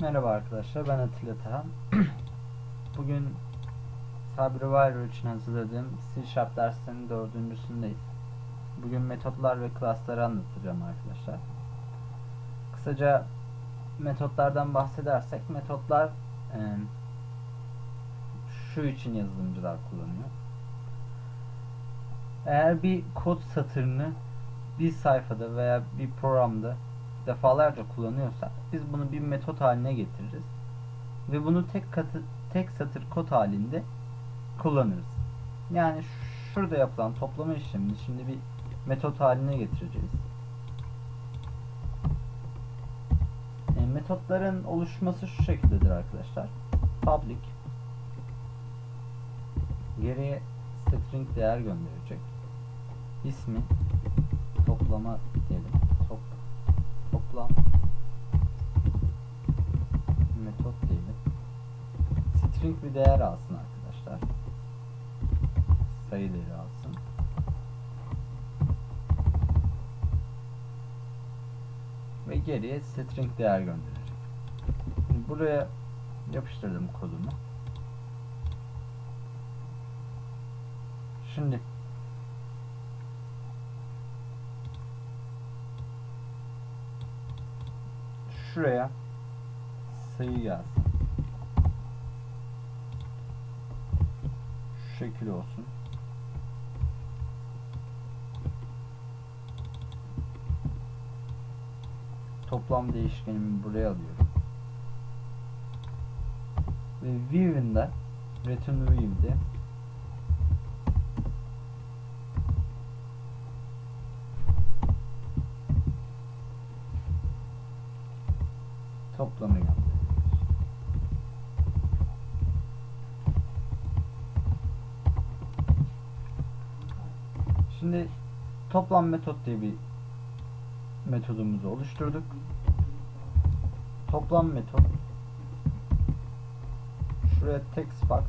Merhaba arkadaşlar, ben Atilla Tahan. Bugün Cyberwire için hazırladığım C Sharp derslerinin dördüncüsündeyiz. Bugün metotlar ve klasları anlatacağım arkadaşlar. Kısaca metotlardan bahsedersek, metotlar e, şu için yazılımcılar kullanıyor. Eğer bir kod satırını bir sayfada veya bir programda defalarca kullanıyorsak biz bunu bir metot haline getiririz ve bunu tek katı tek satır kod halinde kullanırız. Yani şurada yapılan toplama işlemini şimdi bir metot haline getireceğiz. E, metotların oluşması şu şekildedir arkadaşlar. Public geriye string değer gönderecek. İsmi toplama diyelim. Top, toplam metot diyelim. String bir değer alsın arkadaşlar. Sayı değeri alsın. Ve geriye string değer gönderecek. Şimdi buraya yapıştırdım kodumu. Şimdi şuraya sayı gelsin. Şu şekil olsun. Toplam değişkenimi buraya alıyorum. Ve view'inde return view'de gönderiyoruz. Şimdi toplam metot diye bir metodumuzu oluşturduk. Toplam metot şuraya text box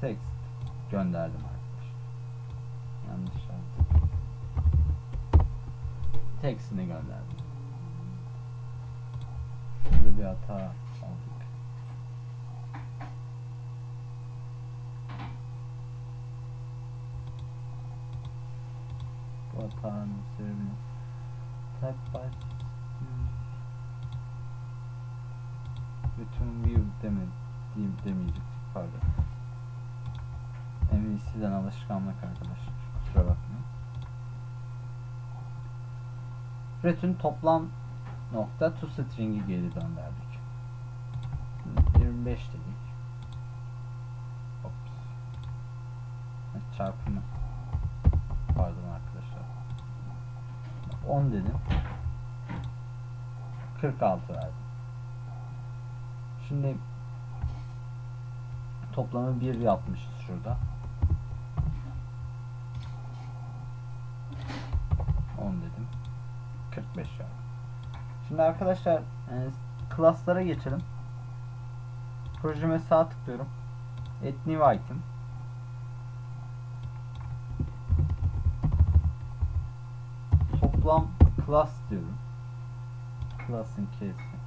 text gönderdim Text'ini gönderdim. Şurada bir hata aldık. Bu hatanın sebebini type by hmm. bütün view deme diyeyim demeyecektik pardon. MVC'den alışkanlık arkadaşlar. Kusura bakmayın. Return toplam nokta to string'i geri gönderdik. 25 dedik. Ops. Çarpımı. Pardon arkadaşlar. 10 dedim. 46 verdim. Şimdi toplamı 1 yapmışız şurada. 10 dedim. 45 yani. Şimdi arkadaşlar e, klaslara geçelim. Projeme sağ tıklıyorum. Add new item. Toplam class diyorum. Class'ın k'si.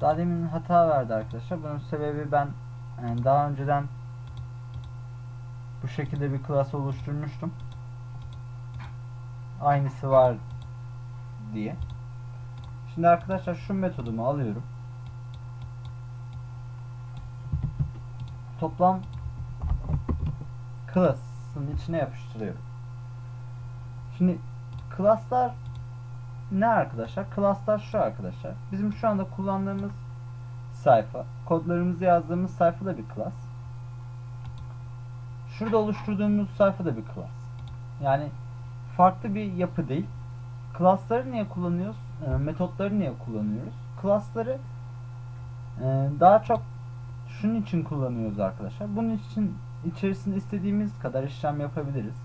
Daha demin hata verdi arkadaşlar. Bunun sebebi ben yani daha önceden bu şekilde bir klas oluşturmuştum. Aynısı var diye. Şimdi arkadaşlar şu metodumu alıyorum. Toplam class'ın içine yapıştırıyorum. Şimdi class'lar ne arkadaşlar? Class'lar şu arkadaşlar. Bizim şu anda kullandığımız sayfa, kodlarımızı yazdığımız sayfa da bir class. Şurada oluşturduğumuz sayfa da bir class. Yani farklı bir yapı değil. Class'ları niye kullanıyoruz? E, metotları niye kullanıyoruz? Class'ları e, daha çok şunun için kullanıyoruz arkadaşlar. Bunun için içerisinde istediğimiz kadar işlem yapabiliriz.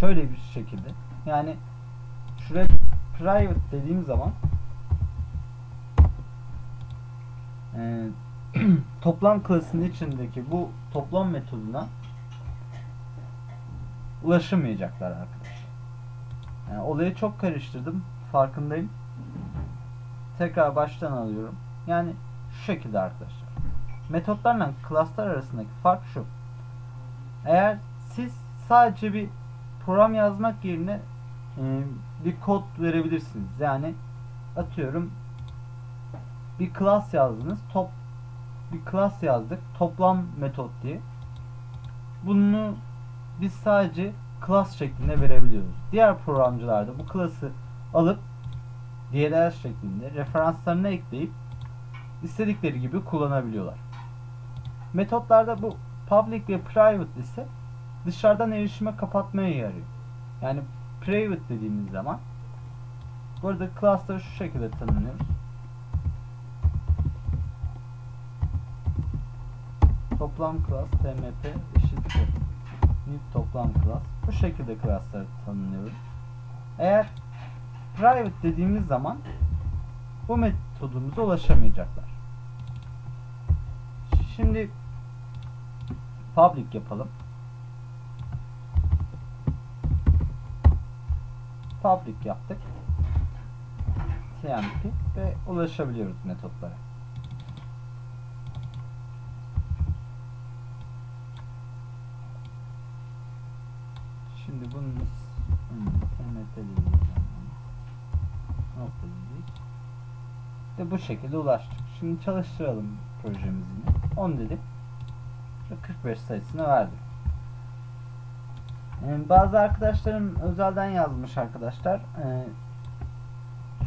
Şöyle bir şekilde. Yani şuraya private dediğim zaman e, toplam klasının içindeki bu toplam metoduna ulaşamayacaklar arkadaşlar. Yani olayı çok karıştırdım. Farkındayım. Tekrar baştan alıyorum. Yani şu şekilde arkadaşlar. Metotlarla klaslar arasındaki fark şu. Eğer siz sadece bir program yazmak yerine e, bir kod verebilirsiniz. Yani atıyorum bir class yazdınız. Top bir class yazdık. Toplam metot diye. Bunu biz sadece class şeklinde verebiliyoruz. Diğer programcılarda bu class'ı alıp DLL şeklinde referanslarına ekleyip istedikleri gibi kullanabiliyorlar. Metotlarda bu public ve private ise dışarıdan erişime kapatmaya yarıyor. Yani private dediğimiz zaman burada class'ları şu şekilde tanımlıyoruz. Toplam class tmp eşittir new toplam class. Bu şekilde class'ları tanımlıyoruz. Eğer private dediğimiz zaman bu metodumuza ulaşamayacaklar. Şimdi public yapalım. Public yaptık. TMP ve ulaşabiliyoruz metotlara. Şimdi bunun diyeceğim. Nokta diyecek. Ve bu şekilde ulaştık. Şimdi çalıştıralım projemizi yine. 10 dedim. Ve 45 sayısını verdim. Ee, bazı arkadaşlarım özelden yazmış arkadaşlar. Ee,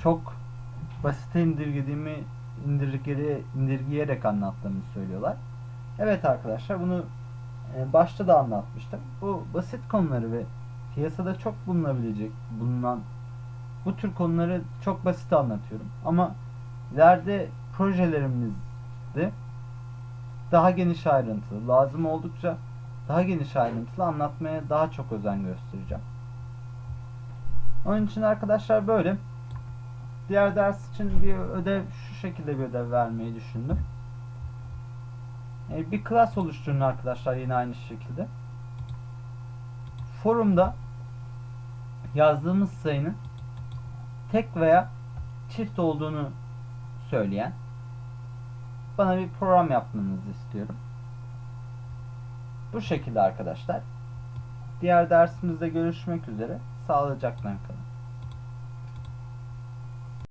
çok basite indirgediğimi indirgeye, indirgeyerek anlattığımı söylüyorlar. Evet arkadaşlar bunu e, başta da anlatmıştım. Bu basit konuları ve piyasada çok bulunabilecek bulunan bu tür konuları çok basit anlatıyorum. Ama ileride projelerimizde daha geniş ayrıntılı, lazım oldukça daha geniş ayrıntılı anlatmaya daha çok özen göstereceğim. Onun için arkadaşlar böyle. Diğer ders için bir ödev şu şekilde bir ödev vermeyi düşündüm. E, bir class oluşturun arkadaşlar yine aynı şekilde. Forumda yazdığımız sayının tek veya çift olduğunu söyleyen bana bir program yapmanızı istiyorum. Bu şekilde arkadaşlar. Diğer dersimizde görüşmek üzere. Sağlıcakla kalın.